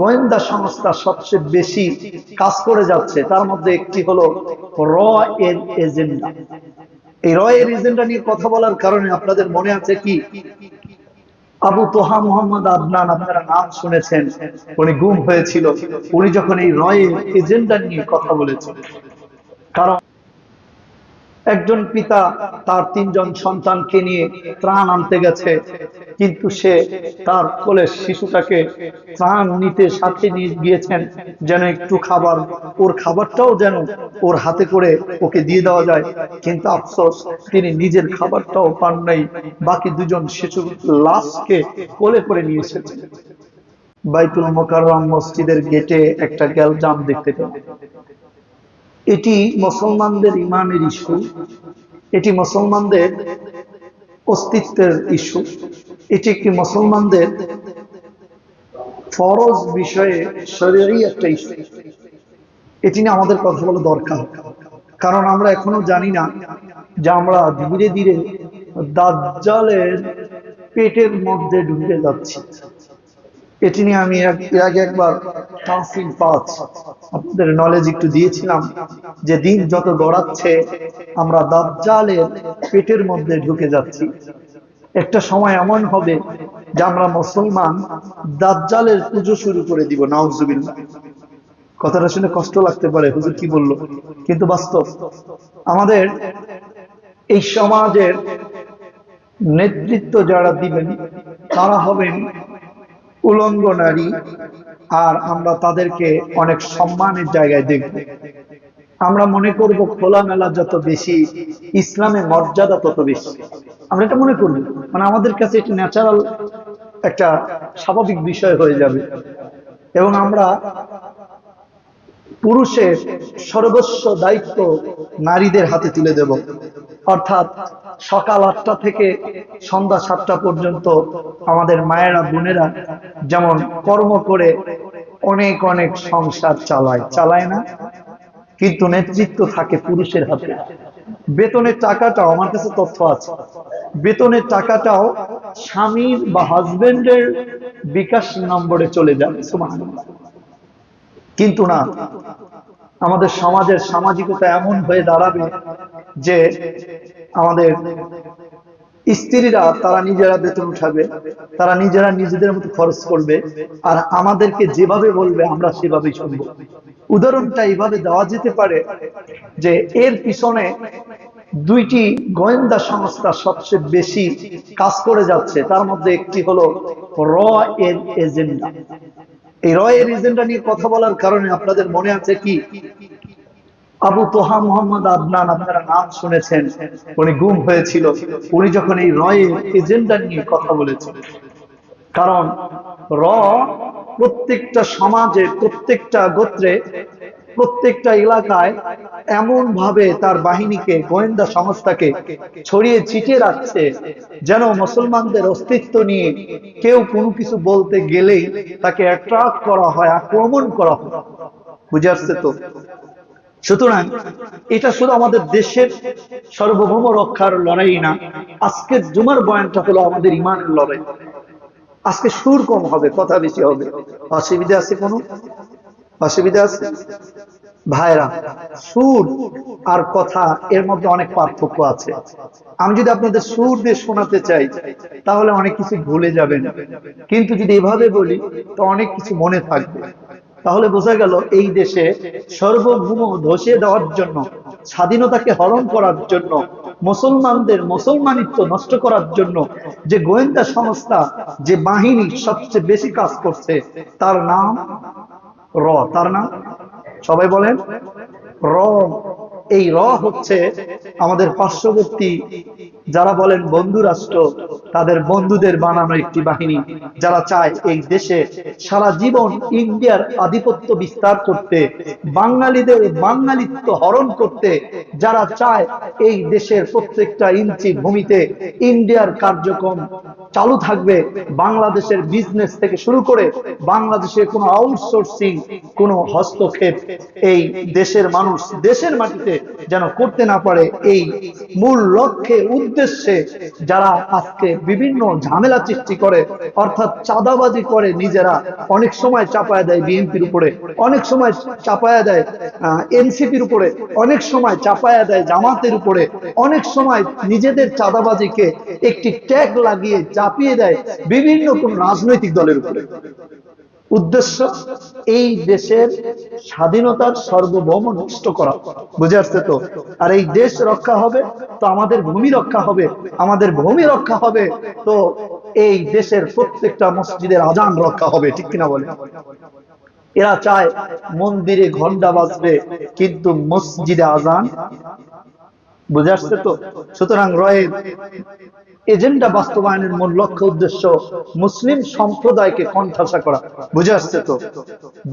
গোয়েন্দা সংস্থা সবচেয়ে বেশি কাজ করে যাচ্ছে, তার মধ্যে একটি হলো র এর এজেন্ডা। এই র এর এজেন্ডা নিয়ে কথা বলার কারণে আপনাদের মনে আছে কি? আবু তোহা মোহাম্মদ আদনান, আপনারা নাম শুনেছেন, উনি গুম হয়েছিল। উনি যখন এই রয়ের এজেন্ডা নিয়ে কথা বলেছেন কারণ একজন পিতা তার তিনজন সন্তানকে নিয়ে ত্রাণ আনতে গেছে। কিন্তু সে তার কোলের শিশুটাকে ত্রাণ নিতে সাথে নিয়ে গিয়েছেন যেন একটু খাবার। ওর খাবারটাও যেন ওর হাতে করে ওকে দিয়ে দেওয়া যায়। কিন্তু আফসোস, তিনি নিজের খাবারটাও পান নাই। বাকি দুজন শিশু লাশকে কোলে করে নিয়ে এসেছেন বাইতুল মোকাররম মসজিদের গেটে একটা গ্যালজাম দেখতে পেলাম। এটি মুসলমানদের ইমানের ইস্যু, এটি মুসলমানদের অস্তিত্বের ইস্যু, এটি একটি মুসলমানদের ফরজ বিষয়ে শরীরই একটা ইস্যু। এটি নিয়ে আমাদের কথা বলা দরকার। কারণ আমরা এখনও জানি না যে আমরা ধীরে ধীরে দাজ্জালের পেটের মধ্যে ঢুকে যাচ্ছি। এটি নিয়ে আমি এর আগে একবার কাউন্সিল পাঁচ আপনাদের নলেজ একটু দিয়েছিলাম যে দিন যত গড়াচ্ছে, আমরা দাজ্জালের পেটের মধ্যে ঢুকে যাচ্ছি। একটা সময় এমন হবে যে আমরা মুসলমান দাজ্জালের পুজো শুরু করে দিব, নাউজুবিল্লাহ। কথাটা শুনে কষ্ট লাগতে পারে, হুজুর কি বলল? কিন্তু বাস্তব, আমাদের এই সমাজের নেতৃত্ব যারা দিবেন, তারা হবেন উলঙ্গ নারী, আর আমরা তাদেরকে অনেক সম্মানের জায়গায় দেখব। আমরা মনে করব খোলামেলা যত বেশি, ইসলামের মর্যাদা তত বেশি। আমরা এটা মনে করব। মানে আমাদের কাছে এটি ন্যাচারাল একটা স্বাভাবিক বিষয় হয়ে যাবে। এবং আমরা পুরুষের সর্বস্ব দায়িত্ব নারীদের হাতে তুলে দেব। অর্থাৎ সকাল আটটা থেকে সন্ধ্যা সাতটা পর্যন্ত আমাদের মায়েরা, বোনেরা যেমন কর্ম করে অনেক অনেক সংসার চালায়। চালায় না? কিন্তু নেতৃত্ব থাকে পুরুষের হাতে। বেতনের টাকাটাও, আমার কাছে তথ্য আছে, বেতনের টাকাটাও স্বামীর বা হাজবেন্ডের বিকাশ নম্বরে চলে সুবহানাল্লাহ। কিন্তু না, আমাদের সমাজের সামাজিকতা এমন হয়ে দাঁড়াবে যে আমাদের স্ত্রীরা তারা নিজেরা বেতন উঠাবে, তারা নিজেরা নিজেদের মতো খরচ করবে, আর আমাদেরকে যেভাবে বলবে আমরা সেভাবেই শুনব। উদাহরণটা এইভাবে দেওয়া যেতে পারে যে এর পিছনে দুইটি গোয়েন্দা সংস্থা সবচেয়ে বেশি কাজ করে যাচ্ছে, তার মধ্যে একটি হলো র এর এজেন্ডা। এই র এর এজেন্ডা নিয়ে কথা বলার কারণে আপনাদের মনে আছে কি? আবু তোহা মোহাম্মদ আদনান, আপনারা নাম শুনেছেন, উনি গুম হয়েছিল। উনি যখন এই রয়ের এজেন্ডা নিয়ে কথা বলেছেন। কারণ র প্রত্যেকটা সমাজে, প্রত্যেকটা গোত্রে, প্রত্যেকটা এলাকায় এমন ভাবে তার বাহিনীকে, গোয়েন্দা সংস্থাকে ছড়িয়ে ছিটিয়ে রাখছে, যেন মুসলমানদের অস্তিত্ব নিয়ে কেউ কোনো কিছু বলতে গেলেই তাকে অ্যাট্রাক্ট করা হয়, আক্রমণ করা হয়। বুঝে আসছে তো? সুতরাং এটা শুধু আমাদের দেশের সার্বভৌম রক্ষার লড়াই না আজকের জুমার বয়ানটা হলো আমাদের ইমানের লড়াই। আজকে সুর কম হবে, কথা বেশি হবে। অসুবিধা আছে কোনো? অসুবিধা আছে? ভাইরা, সুর আর কথা এর মধ্যে অনেক পার্থক্য আছে। আমি যদি আপনাদের সুর দিয়ে শোনাতে চাই, তাহলে অনেক কিছু ভুলে যাবেন। কিন্তু যদি এভাবে বলি, তো অনেক কিছু মনে থাকবে। তাহলে বোঝা গেল এই দেশে সর্বভৌম ধসিয়ে দেওয়ার জন্য, স্বাধীনতাকে হরণ করার জন্য, মুসলমানদের মুসলমানিত্ব নষ্ট করার জন্য যে গোয়েন্দা সংস্থা, যে বাহিনী সবচেয়ে বেশি কাজ করছে, তার নাম র, তার নাম? সবাই বলেন? র। এই র হচ্ছে আমাদের পার্শ্ববর্তী যারা বলেন বন্ধু রাষ্ট্র তাদের বন্ধুদের বানানো একটি বাহিনী। যারা চায় এই দেশে সারা জীবন ইন্ডিয়ার আধিপত্য বিস্তার করতে, বাঙালিদের বাঙালিত্ব হরণ করতে, যারা চায় এই দেশের প্রত্যেকটা ইঞ্চি ভূমিতে ইন্ডিয়ার কার্যক্রম চালু থাকবে, বাংলাদেশের বিজনেস থেকে শুরু করে বাংলাদেশে কোনো আউটসোর্সিং কোনো হস্তক্ষেপ, এই দেশের মানুষ দেশের মাটিতে যেন করতে না পারে এই মূল লক্ষ্যে, উদ্দেশ্যে যারা আজকে বিভিন্ন ঝামেলা সৃষ্টি করে, অর্থাৎ চাঁদাবাজি করে নিজেরা, অনেক সময় চাপায়া দেয় বিএনপির উপরে, অনেক সময় চাপায়া দেয় এনসিপির উপরে, অনেক সময় চাপায়া দেয় জামাতের উপরে, অনেক সময় নিজেদের চাঁদাবাজিকে একটি ট্যাগ লাগিয়ে চাপিয়ে দেয় বিভিন্ন কোন রাজনৈতিক দলের উপরে। উদ্দেশ্য এই দেশের স্বাধীনতার সার্বভৌম নষ্ট করা। বুঝে আসছে তো? আর এই দেশ রক্ষা হবে তো আমাদের ভূমি রক্ষা হবে, আমাদের ভূমি রক্ষা হবে তো এই দেশের প্রত্যেকটা মসজিদের আজান রক্ষা হবে, ঠিক কিনা বলে? এরা চায় মন্দিরে ঘণ্টা বাজবে, কিন্তু মসজিদে আজান বুঝে আসছে তো? সুতরাং রয়ের এজেন্ডা বাস্তবায়নের মূল লক্ষ্য, উদ্দেশ্য মুসলিম সম্প্রদায়কে কণ্ঠাসা করা। বুঝে আসছে তো?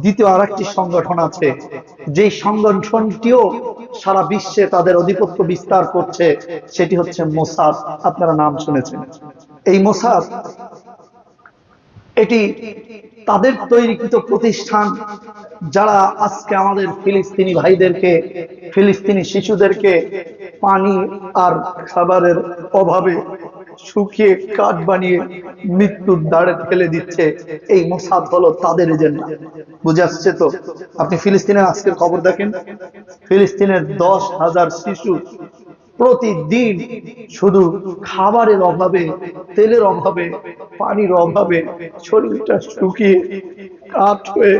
দ্বিতীয় আর একটি সংগঠন আছে, যেই সংগঠনটিও সারা বিশ্বে তাদের আধিপত্য বিস্তার করছে, সেটি হচ্ছে মোসাদ। আপনারা নাম শুনেছেন। এই মোসাদ, এটি তাদের তৈরিকৃত প্রতিষ্ঠান যারা আজকে আমাদের ফিলিস্তিনি ভাইদেরকে, ফিলিস্তিনি শিশুদেরকে পানি আর খাবারের অভাবে শুকিয়ে কাঠ বানিয়ে মৃত্যুর দ্বারে ফেলে দিচ্ছে, এই মোসাদ হলো তাদের এজেন্ডা। বুঝে আসছে তো? আপনি ফিলিস্তিনের আজকের খবর দেখেন? ফিলিস্তিনের দশ হাজার শিশু প্রতিদিন শুধু খাবারের অভাবে, তেলের অভাবে, পানির অভাবে, শরীরটা শুকিয়ে কাঠ হয়ে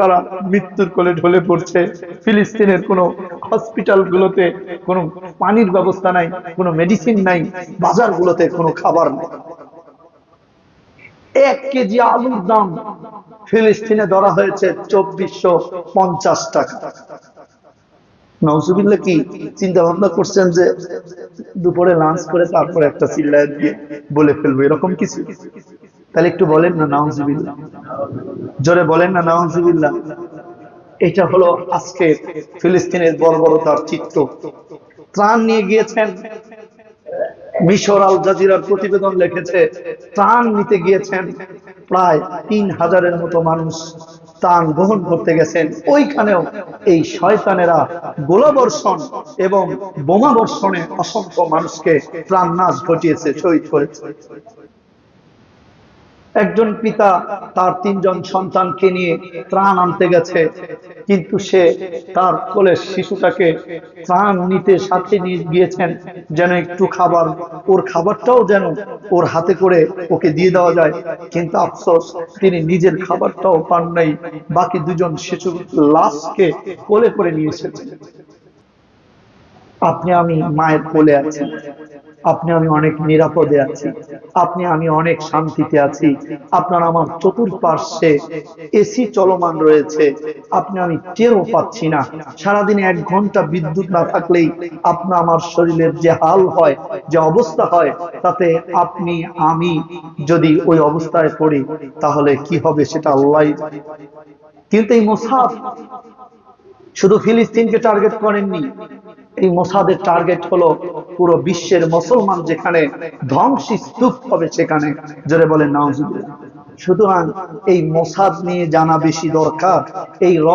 তারা মৃত্যুর কোলে ঢলে পড়ছে। ফিলিস্তিনের কোনো হসপিটাল গুলোতে কোনো পানির ব্যবস্থা নাই, কোনো মেডিসিন নাই, বাজারগুলোতে কোনো খাবার নেই। এক কেজি আলুর দাম ফিলিস্তিনে ধরা হয়েছে চব্বিশশো পঞ্চাশ টাকা। নওজুবিল্লা কি চিন্তা ভাবনা করছেন যে দুপুরে লাঞ্চ করে তারপরে একটা চিল্লায় দিয়ে বলে ফেলব, এরকম কিছু? তাহলে একটু বলেন না নাউজুবিল্লা জোরে বলেন না নাউজুবিল্লা এটা হলো আজকে ফিলিস্তিনের বর্বরতার চিত্র। ত্রাণ নিয়ে গিয়েছেন, মিশর আল জাজিরার প্রতিবেদন লিখেছে, ত্রাণ নিতে গিয়েছেন প্রায় তিন হাজারের মতো মানুষ। ত্রাণ গ্রহণ করতে গেছেন। ওইখানেও এই শয়তানেরা গোলাবর্ষণ এবং বোমা বর্ষণে অসংখ্য মানুষকে প্রাণ নাশ ঘটিয়েছে, শহীদ করেছে। একজন পিতা তার তিনজন সন্তানকে নিয়ে ত্রাণ আনতে গেছে। কিন্তু সে তার কোলের শিশুটাকে ত্রাণ নিতে সাথে নিয়ে গিয়েছেন যেন একটু খাবার। ওর খাবারটাও যেন ওর হাতে করে ওকে দিয়ে দেওয়া যায়। কিন্তু আফসোস, তিনি নিজের খাবারটাও পান নাই। বাকি দুজন শিশু লাশকে কোলে করে নিয়ে এসেছেন আপনি, আমি মায়ের কোলে আছি। আপনি, আমি অনেক নিরাপদে আছি। আপনি, আমি অনেক শান্তিতে আছি। আপনার আমার চতুর্পার্শ্বে এসি চলমান রয়েছে। আপনি, আমি টেরও পাচ্ছি না। সারাদিনে এক ঘণ্টা বিদ্যুৎ না থাকলেই আপনার আমার শরীরের যে হাল হয়, যে অবস্থা হয়, তাতে আপনি, আমি যদি ওই অবস্থায় পড়ি, তাহলে কি হবে সেটা আল্লাহ কিন্তু এই মোসাফ শুধু ফিলিস্তিনকে টার্গেট করেননি এই মোসাদের টার্গেট হলো পুরো বিশ্বের মুসলমান যেখানে ধ্বংসী স্তূপ হবে সেখানে। জোরে বলেন, নাউজুবিল্লাহ। সুতরাং এই মোসাদ নিয়ে জানা বেশি দরকার। এই র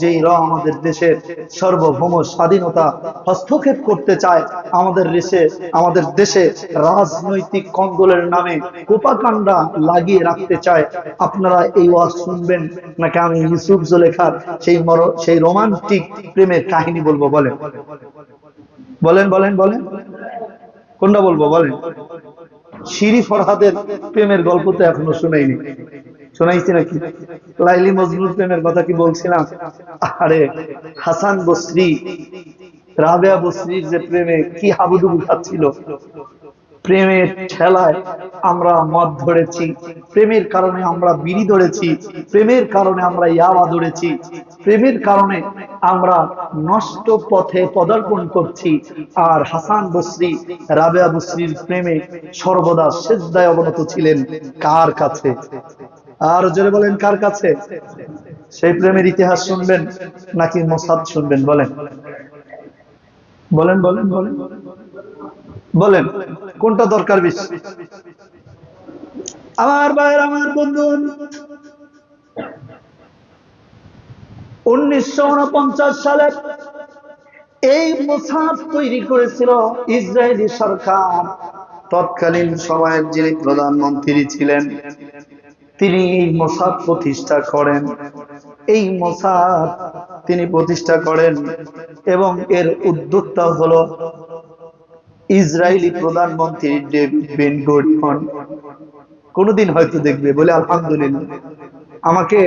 যে র আমাদের দেশের সার্বভৌম স্বাধীনতা হস্তক্ষেপ করতে চায়, আমাদের দেশে আমাদের দেশে রাজনৈতিক কন্দলের নামে কোপাকাণ্ডা লাগিয়ে রাখতে চায়। আপনারা এই ওয়াজ শুনবেন নাকি আমি ইউসুফ জলেখার সেই মর, সেই রোমান্টিক প্রেমের কাহিনী বলব? বলেন। বলেন বলেন বলেন। কোনটা বলব? বলেন। শিরি ফরহাদের প্রেমের গল্প তো এখনও শোনাইনি। শোনাইছি নাকি? লাইলি মজনুর প্রেমের কথা কি বলছিলাম? আরে, হাসান বসরি, রাবেয়া বসরির যে প্রেমে কি হাবুডুবু খাচ্ছিল? প্রেমের ঠেলায় আমরা মদ ধরেছি, প্রেমের কারণে আমরা বিড়ি ধরেছি, প্রেমের কারণে আমরা ইয়াবা ধরেছি, প্রেমের কারণে আমরা নষ্ট পথে পদার্পণ করছি। আর হাসান বসরি, রাবেয়া বসরির প্রেমে সর্বদা সেজদায় অবনত ছিলেন কার কাছে? আর জোরে বলেন, কার কাছে? সেই প্রেমের ইতিহাস শুনবেন নাকি মোসাদ শুনবেন? বলেন। বলেন বলেন বলেন। বলেন কোনটা দরকার বেশি? আমার ভাইয়ের, আমার বন্ধু উনিশশো উনপঞ্চাশ সালে এই মোসাফ তৈরি করেছিল ইসরায়েলি সরকার। তৎকালীন সময়ের যিনি প্রধানমন্ত্রী ছিলেন, তিনি এই মোসাদ প্রতিষ্ঠা করেন। এই মোসাদ তিনি প্রতিষ্ঠা করেন এবং এর উদ্যোক্তা হলো ইসরায়েলি প্রধানমন্ত্রী ডেভিড বেন গরিয়ন কোনদিন হয়তো দেখবে বলে আলহামদুলিল্লাহ। আমাকে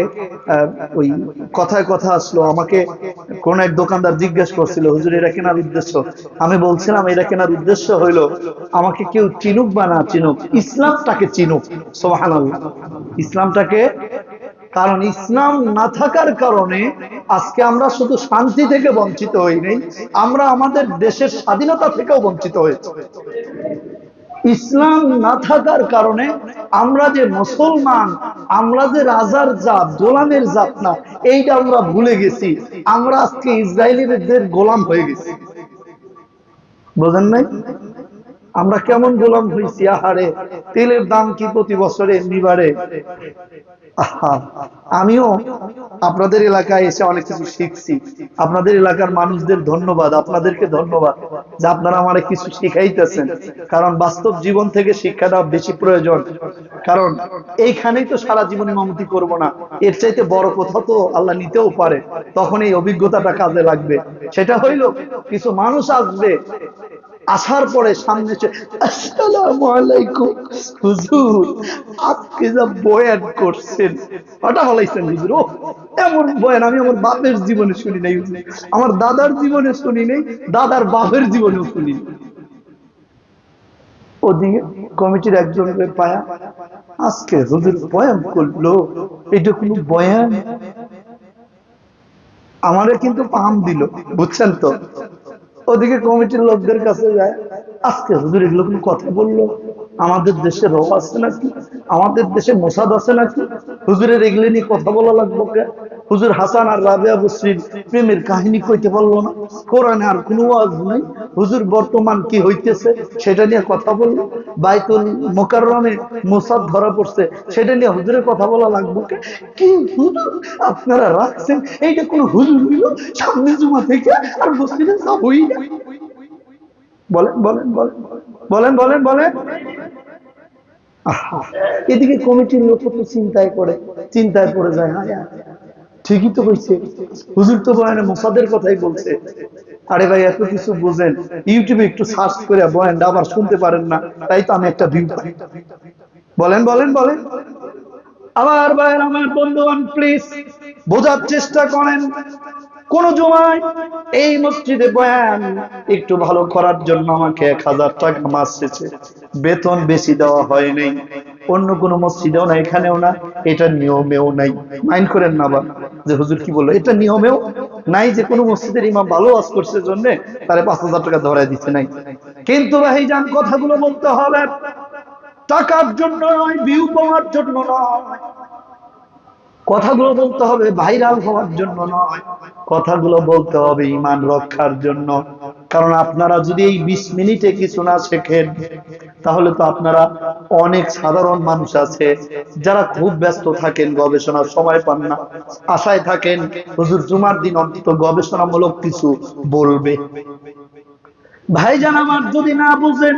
ওই কথায় কথা আসলো, আমাকে কোন এক দোকানদার জিজ্ঞেস করছিল, হুজুর, এরা কেনার উদ্দেশ্য? আমি বলছিলাম, এরা কেনার উদ্দেশ্য হইল, আমাকে কেউ চিনুক বা না চিনুক, ইসলামটাকে চিনুক। সোহান ইসলামটাকে কারণ ইসলাম না থাকার কারণে আজকে আমরা শুধু শান্তি থেকে বঞ্চিত হই নাই, আমরা আমাদের দেশের স্বাধীনতা থেকেও বঞ্চিত হয়েছি। ইসলাম না থাকার কারণে আমরা যে মুসলমান, আমরা যে রাজার জাত, গোলামের জাত না, এইটা আমরা ভুলে গেছি। আমরা আজকে ইসরায়েলিদের গোলাম হয়ে গেছি। বোঝেন নাই? আমরা কেমন গোলাম হয়েছি আহারে? তেলের দাম কি প্রতি বছরে এমনি আমিও আপনাদের এলাকায় এসে অনেক কিছু শিখছি। আপনাদের এলাকার মানুষদের ধন্যবাদ, আপনাদেরকে ধন্যবাদ যে আপনারা আমার কিছু শিখাইতেছেন। কারণ বাস্তব জীবন থেকে শিক্ষাটা বেশি প্রয়োজন। কারণ এইখানেই তো সারা জীবন ইমামতি করব না। এর চাইতে বড় কোথাও তো আল্লাহ নিতেও পারে। তখন এই অভিজ্ঞতাটা কাজে লাগবে। সেটা হইল, কিছু মানুষ আসবে আসার পরে সামনে আজকে যা বয়ান করছেন। এমন বয়ান আমি আমার বাপের জীবনে শুনি নাই আমার দাদার জীবনে শুনি নাই, দাদার বাপের জীবনেও শুনি। ওদিকে কমিটির একজনকে পায়া, আজকে হুজুর বয়ান করল, এটা কোনো বয়ান? আমারে কিন্তু পাম দিল, বুঝছেন তো? ওদিকে কমিটির লোকদের কাছে যায়। আজকে হুজুর এগুলো কোনো কথা বলল? আমাদের দেশে রব আছে নাকি? আমাদের দেশে মোসাদ আছে নাকি? হুজুরের এগুলো নিয়ে কথা বলা লাগবো হুজুর হাসান আর রাবিয়া বসরির প্রেমের কাহিনী কইতে পারল না। কোরআনে আর কোনো ওয়াজ নাই। হুজুর বর্তমান কি হইতেছে সেটা নিয়ে কথা বলল। বাইতুল মোকাররমে মোসাদ ধরা পড়ছে সেটা নিয়ে হুজুরের কথা বলা লাগবো কি হুজুর? আপনারা রাখছেন? এইটা কোনো হুজুর হইল? সামনে জুমা থেকে আর মসজিদে যাবই বলেন বলেন বলেন বলেন বলেন বলেন। এদিকে কমিটির লোক তো চিন্তায় করে চিন্তায় পড়ে যায় হ্যাঁ, ঠিকই তো হয়েছে হুজুর তো বয়ানে মোসাদের কথাই বলছে। আরে ভাই, এত কিছু বুঝেন। ইউটিউবে একটু সার্চ করে বয়ানটা আবার শুনতে পারেন না। তাই তো আমি একটা ভিউ পাই। বলেন বলেন বলেন। আবার ভাইয়ের, আমার বন্ধুবান প্লিজ বোঝার চেষ্টা করেন। কোন জমায় এই মসজিদে বয়ান একটু ভালো করার জন্য আমাকে এক হাজার টাকা মাস বেতন বেশি দেওয়া হয় নাই। অন্য কোনো মসজিদেও না, এখানেও না, এটা নিয়মেও নাই। মাইন্ড করেন না আবার, যে হুজুর কি বলল? এটা নিয়মেও নাই যে কোনো মসজিদের ইমাম ভালো ওয়াজ করছে জন্য তারে পাঁচ হাজার টাকা ধরাই দিচ্ছে, নাই। কিন্তু ভাই যান, কথাগুলো বলতে হবে। টাকার জন্য নয় ভিউ পাওয়ার জন্য নয়। কথাগুলো বলতে হবে ভাইরাল হওয়ার জন্য নয়। কথাগুলো বলতে হবে, ইমান রক্ষার জন্য। কারণ আপনারা যদি এই বিশ মিনিটে কিছু না শেখেন, তাহলে তো আপনারা অনেক সাধারণ মানুষ আছে, যারা খুব ব্যস্ত থাকেন, গবেষণার সময় পান না। আশায় থাকেন, হুজুর জুমার দিন অন্তত গবেষণামূলক কিছু বলবে। ভাইজান আমার যদি না বুঝেন,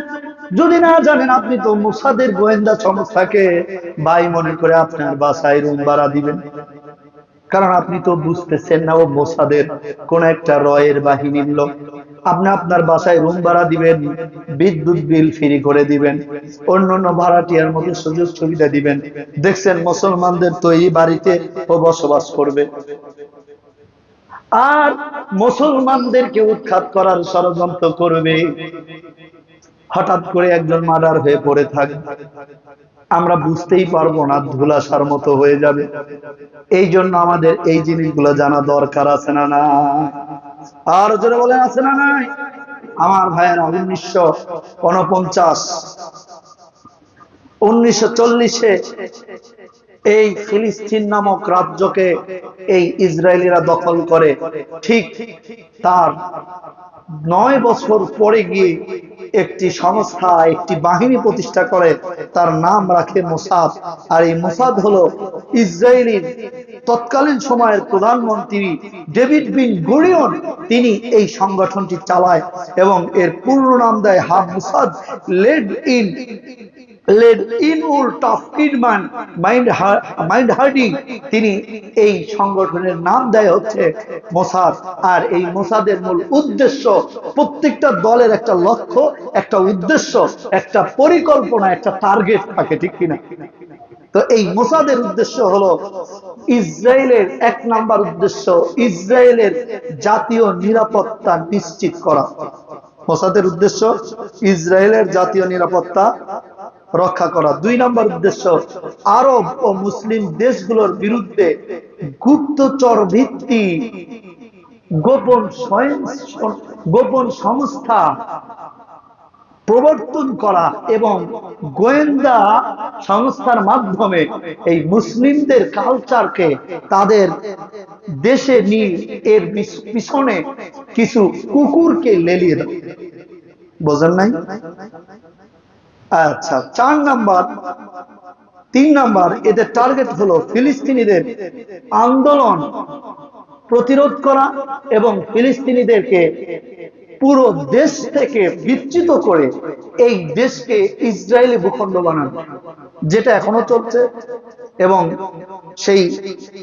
যদি না জানেন, আপনি তো মুসাদের গোয়েন্দা সংস্থাকে ভাই মনে করে আপনার বাসায় রুম ভাড়া দিবেন। কারণ আপনি তো বুঝতেছেন না, ও মোসাদের কোন একটা রয়ের বাহিনীর লোক। আপনি আপনার বাসায় রুম ভাড়া দিবেন, বিদ্যুৎ বিল ফ্রি করে দিবেন অন্য অন্য ভাড়াটিয়ার মতো সুযোগ সুবিধা দিবেন। দেখছেন, মুসলমানদের তো এই বাড়িতে ও বসবাস করবে। আর মুসলমানদেরকে উৎখাত করার ষড়যন্ত্র করবে। হঠাৎ করে একজন মার্ডার হয়ে পড়ে থাকে। আমরা বুঝতেই পারব না ধুলাসার মতো হয়ে যাবে। এই জন্য আমাদের এই জিনিসগুলো জানা দরকার আছে না না? আর জোরে বলেন, আছে না নাই? আমার ভাইয়েরা উনিশশো উনপঞ্চাশ, উনিশশো চল্লিশে এই ফিলিস্তিন নামক রাজ্যকে এই ইসরায়েলিরা দখল করে। ঠিক তার নয় বছর পরে গিয়ে একটি সংস্থা, একটি বাহিনী প্রতিষ্ঠা করে, তার নাম রাখে মোসাদ। আর এই মোসাদ হলো ইসরায়েলির তৎকালীন সময়ের প্রধানমন্ত্রী ডেভিড বিন গুরিয়ন তিনি এই সংগঠনটি চালায় এবং এর পূর্ণ নাম দেয় হাবসাদ লেড ইন লেড ইন উল টফ কিডমান মাইন্ড মাইন্ড হার্ডিং। তিনি এই সংগঠনের নাম দেয় হচ্ছে মোসাদ। আর এই মোসাদের মূল উদ্দেশ্য প্রত্যেকটা দলের একটা লক্ষ্য, একটা উদ্দেশ্য, একটা পরিকল্পনা, একটা টার্গেট থাকে, ঠিক কিনা? তো এই মোসাদের উদ্দেশ্য হলো ইসরায়েলের এক নাম্বার উদ্দেশ্য ইসরায়েলের জাতীয় নিরাপত্তা নিশ্চিত করা। মোসাদের উদ্দেশ্য, ইসরায়েলের জাতীয় নিরাপত্তা রক্ষা করা। দুই নম্বর উদ্দেশ্য, আরব ও মুসলিম দেশগুলোর বিরুদ্ধে গুপ্তচর ভিত্তি গোপন গোপন সংস্থা প্রবর্তন করা এবং গোয়েন্দা সংস্থার মাধ্যমে এই মুসলিমদের কালচারকে তাদের দেশে নিয়ে এর পিছনে কিছু কুকুরকে লেলিয়ে দেয় বোঝেন নাই? আচ্ছা চার নাম্বার, তিন নাম্বার, এদের টার্গেট হলো ফিলিস্তিনিদের আন্দোলন প্রতিরোধ করা এবং ফিলিস্তিনিদেরকে পুরো দেশ থেকে বিচ্ছিত করে এই দেশকে ইসরায়েলি ভূখণ্ড বানানো, যেটা এখনও চলছে এবং সেই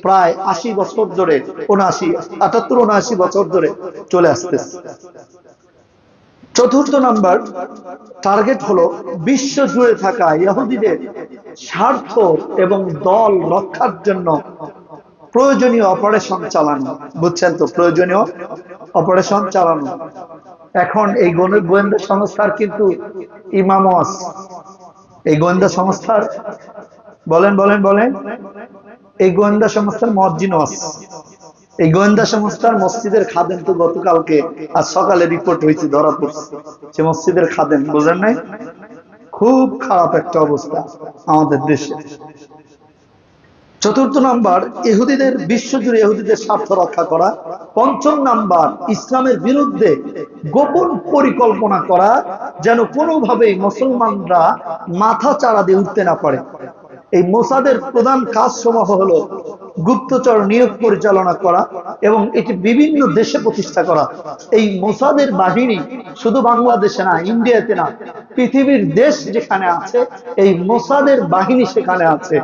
প্রায় আশি বছর ধরে, উনআশি, আটাত্তর, উনআশি বছর ধরে চলে আসতেছে। চতুর্থ নাম্বার, টার্গেট হলো বিশ্ব জুড়ে থাকা ইহুদিদের স্বার্থ এবং দল রক্ষার জন্য প্রয়োজনীয় অপারেশন চালানো, বুঝছেন তো? প্রয়োজনীয় অপারেশন চালানো। এখন এই গোয়েন্দা সংস্থার কিন্তু ইমামও আছে এই গোয়েন্দা সংস্থার, বলেন বলেন বলেন। এই গোয়েন্দা সংস্থার আছে এই গোয়েন্দা সংস্থার মসজিদের খাদেন তো গতকালকে আর সকালে রিপোর্ট হয়েছে ধরা পড়ছে সে মসজিদের খাদেন বোঝেন নাই? খুব খারাপ একটা অবস্থা আমাদের দেশে। চতুর্থ নাম্বার, ইহুদিদের, বিশ্বজুড়ে ইহুদিদের স্বার্থ রক্ষা করা। পঞ্চম নাম্বার, ইসলামের বিরুদ্ধে গোপন পরিকল্পনা করা, যেন কোনোভাবেই মুসলমানরা মাথা চাড়া দিয়ে উঠতে না পারে। এই মোসাদের প্রধান কাজ সমূহ হলো গুপ্তচর নিয়োগ পরিচালনা করা এবং এটি বিভিন্ন দেশে প্রতিষ্ঠা করা। এই মোসাদের বাহিনী শুধু বাংলাদেশে না, ইন্ডিয়াতে না, পৃথিবীর দেশ যেখানে আছে, এই মোসাদের বাহিনী সেখানে আছে।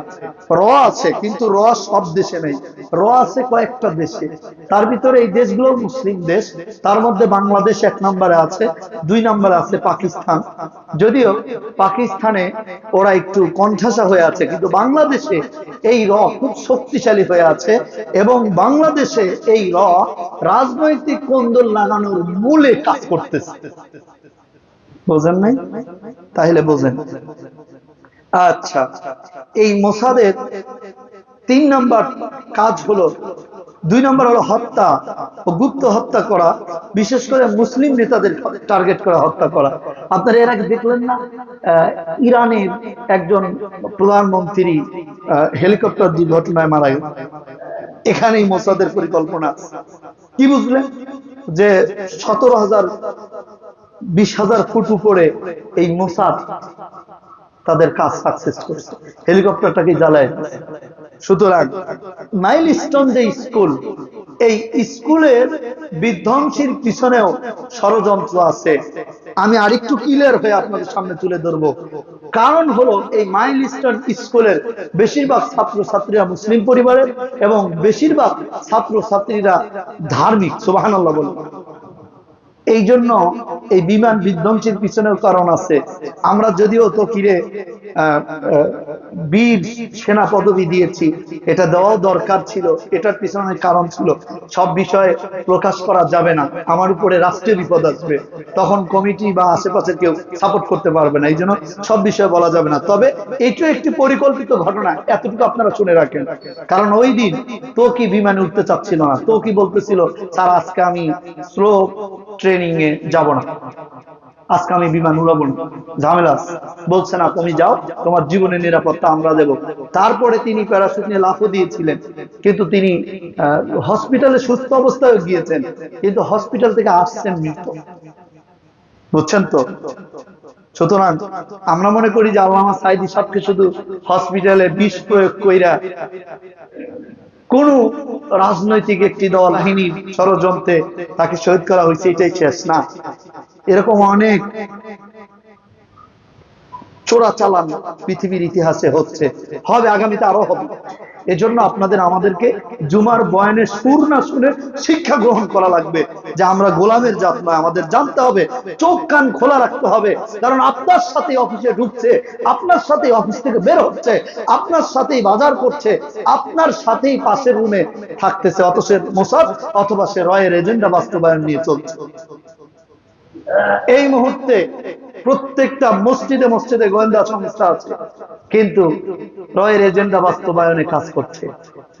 র আছে, কিন্তু র সব দেশে নেই। র আছে কয়েকটা দেশে। তার ভিতরে এই দেশগুলো মুসলিম দেশ, তার মধ্যে বাংলাদেশ এক নম্বরে আছে, দুই নম্বরে আছে পাকিস্তান। যদিও পাকিস্তানে ওরা একটু কণ্ঠাসা হয়ে আছে, কিন্তু বাংলাদেশে এই র খুব শক্তিশালী হয়ে আছে এবং বাংলাদেশে এই র রাজনৈতিক কোন্দল লাগানোর মূলে কাজ করতেছে। বোঝেন নাই? তাহলে বোঝেন। আচ্ছা এই মোসাদের তিন নাম্বার কাজ হলো দুই নম্বর হলো হত্যা ও গুপ্ত হত্যা করা, বিশেষ করে মুসলিম নেতাদের টার্গেট করা, হত্যা করা। আপনারা এর আগে দেখলেন না? ইরানের একজন প্রধানমন্ত্রী হেলিকপ্টার দুর্ঘটনায় মারা গেল এখানেই মোসাদের পরিকল্পনা। কি বুঝলেন? যে সতেরো হাজার, বিশ হাজার ফুট উপরে এই মোসাদ তাদের কাজ সাকসেস করছে। হেলিকপ্টারটাকে জ্বালায়। সুতরাং মাইল স্টোন যে স্কুল এই স্কুলের বিধ্বংসীর পিছনেও ষড়যন্ত্র আছে। আমি আরেকটু ক্লিয়ার হয়ে আপনাদের সামনে তুলে ধরব। কারণ হলো এই মাইল স্টোন স্কুলের বেশিরভাগ ছাত্র ছাত্রীরা মুসলিম পরিবারের এবং বেশিরভাগ ছাত্র ছাত্রীরা ধার্মিক আল্লাহ বলুন এই জন্য এই বিমান বিধ্বংসীর পিছনেও কারণ আছে। আমরা যদিও তো কিরে বীর সেনা পদবি দিয়েছি, এটা দেওয়াও দরকার ছিল, এটার পিছনে কারণ ছিল। সব বিষয়ে প্রকাশ করা যাবে না, আমার উপরে রাষ্ট্রীয় বিপদ আসবে। তখন কমিটি বা আশেপাশে কেউ সাপোর্ট করতে পারবে না এই জন্য সব বিষয়ে বলা যাবে না। তবে এটাও একটি পরিকল্পিত ঘটনা এতটুকু আপনারা শুনে রাখেন। কারণ ওই দিন তো কি বিমানে উঠতে চাচ্ছিল না, তো কি বলতেছিল, স্যার, আজকে আমি স্লো ট্রেনিং এ যাব না। আজকে আমি বিমান উড়াবো না। ঝামেলা বলছে, না, তুমি যাও, তোমার জীবনের নিরাপত্তা আমরা দেব। তারপরে তিনি প্যারাসুট নিয়ে লাফও দিয়েছিলেন। কিন্তু তিনি হসপিটালে সুস্থ অবস্থায় গিয়েছেন। কিন্তু হসপিটাল থেকে আসছেন মৃত। বুঝছেন তো? সুতরাং আমরা মনে করি যে আল্লাহ সাইদি সবকে শুধু হসপিটালে বিষ প্রয়োগ কইরা কোন রাজনৈতিক একটি দল বাহিনী ষড়যন্ত্রে তাকে শহীদ করা হয়েছে, এটাই শেষ না। এরকম অনেক চোরা চালান পৃথিবীর ইতিহাসে হচ্ছে। হবে আগামীতে আরও হবে। এজন্য আপনাদের, আমাদেরকে জুমার বয়ানের সুর না শুনে শিক্ষা গ্রহণ করা লাগবে। যে আমরা গোলামের জাত নয়, আমাদের জানতে হবে, চোখ কান খোলা রাখতে হবে। কারণ আপনার সাথে অফিসে ঢুকছে, আপনার সাথে অফিস থেকে বের হচ্ছে, আপনার সাথেই বাজার করছে, আপনার সাথেই পাশের রুমে থাকতেছে। অত সে মোসাদ, অথবা সে রয়ের এজেন্ডা বাস্তবায়ন নিয়ে চলছে। এই মুহূর্তে প্রত্যেকটা মসজিদে মসজিদে গোয়েন্দা সংস্থা আছে। কিন্তু রয়ের এজেন্ডা বাস্তবায়নে কাজ করছে।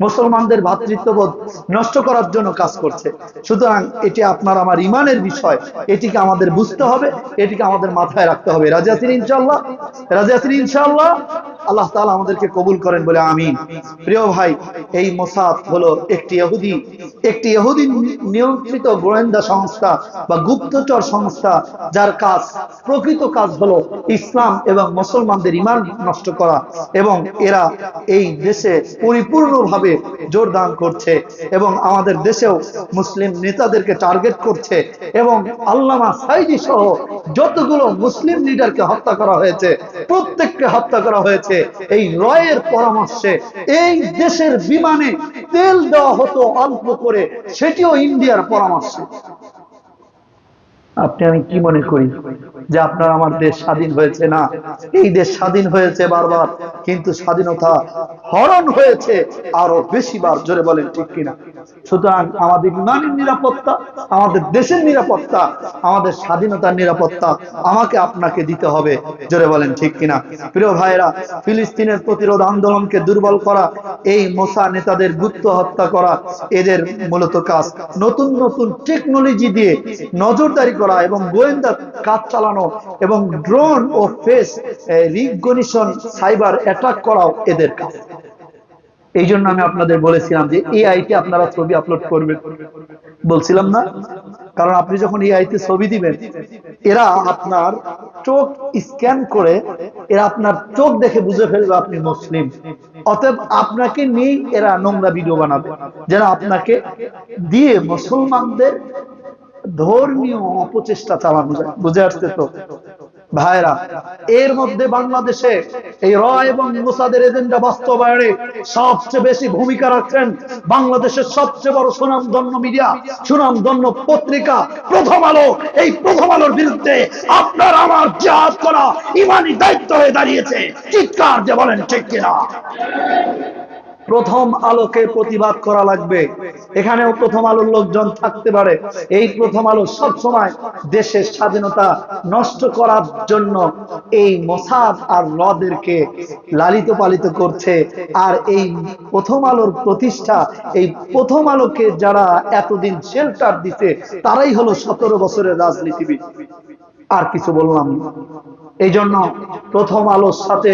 মুসলমানদের ভ্রাতৃত্ববোধ নষ্ট করার জন্য কাজ করছে। সুতরাং এটি আপনার আমার ইমানের বিষয়। এটিকে আমাদের বুঝতে হবে, এটিকে আমাদের মাথায় রাখতে হবে। রাজি আছেন ইনশাল্লাহ রাজি আছেন ইনশাল্লাহ আল্লাহ তাআলা আমাদেরকে কবুল করেন বলে আমিন। প্রিয় ভাই, এই মোসাদ হলো একটি ইহুদি। একটি ইহুদি নিয়ন্ত্রিত গোয়েন্দা সংস্থা বা গুপ্তচর সংস্থা যার কাজ প্রকৃত কাজ হলো ইসলাম এবং মুসলমানদের ইমান নষ্ট করা এবং এরা এই দেশে পরিপূর্ণভাবে জোরদান করছে এবং আমাদের দেশেও মুসলিম নেতাদেরকে টার্গেট করছে এবং আল্লামা সাইদি সহ যতগুলো মুসলিম লিডারকে হত্যা করা হয়েছে, প্রত্যেককে হত্যা করা হয়েছে, এই রয়ের পরামর্শে এই দেশের বিমানে তেল দেওয়া হতো অল্প করে, সেটিও ইন্ডিয়ার পরামর্শে। আপনি, আমি কি মনে করি যে আপনার আমার দেশ স্বাধীন হয়েছে না? এই দেশ স্বাধীন হয়েছে বারবার, কিন্তু স্বাধীনতা হরণ হয়েছে আরও বেশি বার জোরে বলেন ঠিক কিনা? সুতরাং আমাদের ইমানের নিরাপত্তা, আমাদের দেশের নিরাপত্তা, আমাদের স্বাধীনতার নিরাপত্তা আমাকে আপনাকে দিতে হবে, জোরে বলেন ঠিক কিনা? প্রিয় ভাইরা ফিলিস্তিনের প্রতিরোধ আন্দোলনকে দুর্বল করা, এই মোসা নেতাদের গুপ্ত হত্যা করা, এদের মূলত কাজ নতুন নতুন টেকনোলজি দিয়ে নজরদারি করা এবং গোয়েন্দা কাজ চালানো এবং ড্রোন ও ফেস রিকগনিশন, সাইবার অ্যাটাক করাও এদের কাজ। এই জন্য আমি আপনাদের বলেছিলাম যে এই আইতে আপনারা ছবি আপলোড করবেন। বলছিলাম না? কারণ আপনি যখন এই আইতে ছবি দিবেন, এরা আপনার চোখ স্ক্যান করে, এরা আপনার চোখ দেখে বুঝে ফেলবে আপনি মুসলিম। অতএব আপনাকে নিয়ে এরা নোংরা ভিডিও বানাবে। যারা আপনাকে দিয়ে মুসলমানদের ধর্মীয় অপচেষ্টা চালানো যায়। বুঝে আসছে তো? ভাইরা, এর মধ্যে বাংলাদেশে এই র এবং মুসাদের এজেন্ডা বাস্তবায়নে সবচেয়ে বেশি ভূমিকা রাখছেন বাংলাদেশের সবচেয়ে বড় সুনামধন্য মিডিয়া, সুনামধন্য পত্রিকা, প্রথম আলো। এই প্রথম আলোর বিরুদ্ধে আপনার আমার জাহাজ করা ইমানি দায়িত্ব হয়ে দাঁড়িয়েছে। চিৎকার যে বলেন, ঠিক কিনা? প্রথম আলোকে প্রতিবাদ করা লাগবে। এখানেও প্রথম আলোর লোকজন থাকতে পারে। এই প্রথম আলো সব সময় দেশের স্বাধীনতা নষ্ট করার জন্য এই মোসাদ আর রদেরকে লালিত পালিত করছে। আর এই প্রথম আলোর প্রতিষ্ঠা, এই প্রথম আলোকে যারা এতদিন শেল্টার দিতে তারাই হলো সতেরো বছরের রাজনীতিবিদ। আর কিছু বললাম না। এই জন্য প্রথম আলোর সাথে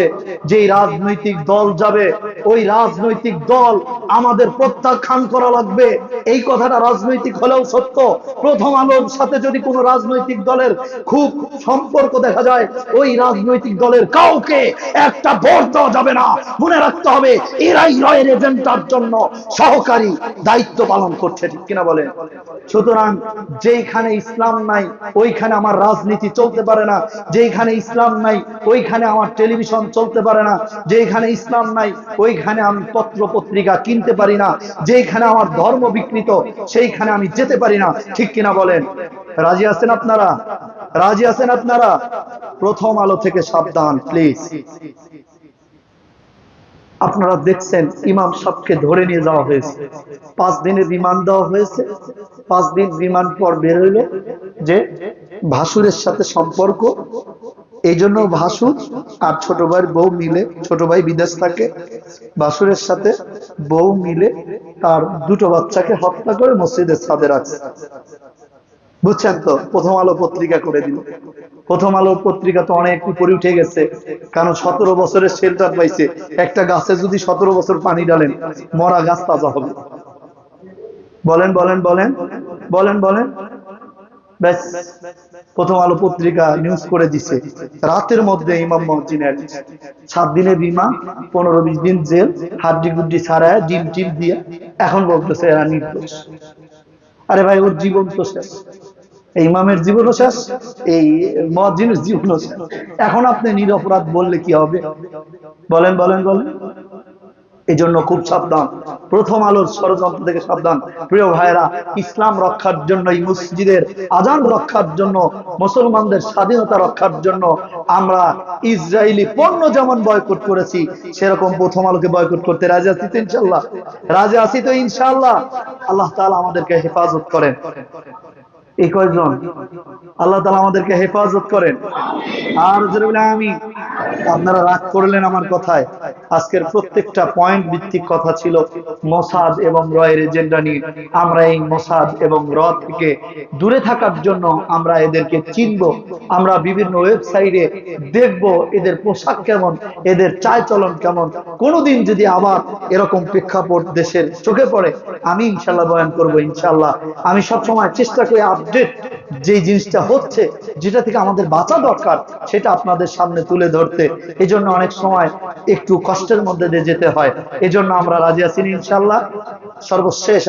যেই রাজনৈতিক দল যাবে, ওই রাজনৈতিক দল আমাদের প্রত্যাখ্যান করা লাগবে। এই কথাটা রাজনৈতিক হলেও সত্য। প্রথম আলোর সাথে যদি কোনো রাজনৈতিক দলের খুব সম্পর্ক দেখা যায়, ওই রাজনৈতিক দলের কাউকে একটা ভোট দেওয়া যাবে না। মনে রাখতে হবে, এরাই রয়ের এজেন্টার জন্য সহকারী দায়িত্ব পালন করছে, ঠিক কিনা বলেন? সুতরাং যেইখানে ইসলাম নাই, ওইখানে আমার রাজনীতি চলতে পারে না। যেইখানে ইসলাম নাই, ওইখানে আমার টেলিভিশন চলতে পারে না যেখানে ইসলাম নাই, ওইখানে আমি পত্র পত্রিকা কিনতে পারি না যেখানে আমার ধর্ম বিকৃত, সেইখানে আমি যেতে পারি না। ঠিক কিনা বলেন? রাজি আছেন আপনারা? রাজি আছেন আপনারা? প্রথম আলো থেকে সাবধান প্লিজ আপনারা দেখছেন ইমাম সাহকে ধরে নিয়ে যাওয়া হয়েছে। পাঁচ দিনের রিমান্ড দেওয়া হয়েছে। পাঁচ দিন রিমান্ড পর বের হইল যে ভাসুরের সাথে সম্পর্ক এই জন্য ভাসুর আর ছোট ভাইয়ের বউ মিলে, ছোট ভাই বিদেশ থাকে, ভাসুরের সাথে বউ মিলে তার দুটো বাচ্চাকে হত্যা করে মসজিদের ছাদে রাখছে। বুঝছেন তো? প্রথম আলো পত্রিকা করে দিল। প্রথম আলো পত্রিকা তো অনেক উপরে উঠে গেছে, কারণ সতেরো বছরের শেল্টার পাইছে। একটা গাছে যদি সতেরো বছর পানি ডালেন মরা গাছ তাজা হবে। বলেন বলেন বলেন বলেন বলেন। ব্যাস, প্রথম আলো পত্রিকা নিউজ করে দিছে। রাতের মধ্যে ইমাম মহজিনের সাত দিনের বিমা, পনেরো বিশ দিন জেল হাড্ডি গুড্ডি ছাড়ায় ডিম টিম দিয়ে এখন বলতেছে এরা নির্দোষ। আরে ভাই, ওর জীবন তো শেষ। এই ইমামের জীবনও শেষ, এই মহাজিনের জীবনও শেষ। এখন আপনি নিরপরাধ বললে কি হবে? বলেন বলেন বলেন। এই জন্য খুব সাবধান। প্রথম আলোর ষড়যন্ত্র থেকে সাবধান। প্রিয় ভাইরা ইসলাম রক্ষার জন্য, এই মসজিদের আজান রক্ষার জন্য, মুসলমানদের স্বাধীনতা রক্ষার জন্য আমরা ইসরায়েলি পণ্য যেমন বয়কট করেছি, সেরকম প্রথম আলোকে বয়কট করতে রাজি আছি তো ইনশাল্লাহ রাজি আছি তো ইনশাল্লাহ আল্লাহ তালা আমাদেরকে হেফাজত করেন। এই কয়জন আল্লাহ তালা আমাদেরকে হেফাজত করেন। আর আমি আপনারা রাগ করলেন আমার কথায়। আজকের প্রত্যেকটা পয়েন্ট ভিত্তিক কথা ছিল মোসাদ এবং রয়ের এজেন্ডা নিয়ে। আমরা এই মোসাদ এবং র থেকে দূরে থাকার জন্য আমরা এদেরকে চিনব। আমরা বিভিন্ন ওয়েবসাইটে দেখব এদের পোশাক কেমন, এদের চাল চলন কেমন। কোনোদিন যদি আবার এরকম প্রেক্ষাপট দেশের চোখে পড়ে, আমি ইনশাল্লাহ বয়ান করব ইনশাল্লাহ আমি সবসময় চেষ্টা করি আপডেট যে জিনিসটা হচ্ছে, যেটা থেকে আমাদের বাঁচা দরকার, সেটা আপনাদের সামনে তুলে ধরতে। এই জন্য অনেক সময় একটু কষ্টের মধ্যে দিয়ে যেতে হয়। এজন্য আমরা রাজি আছি ইনশাল্লাহ। সর্বশেষ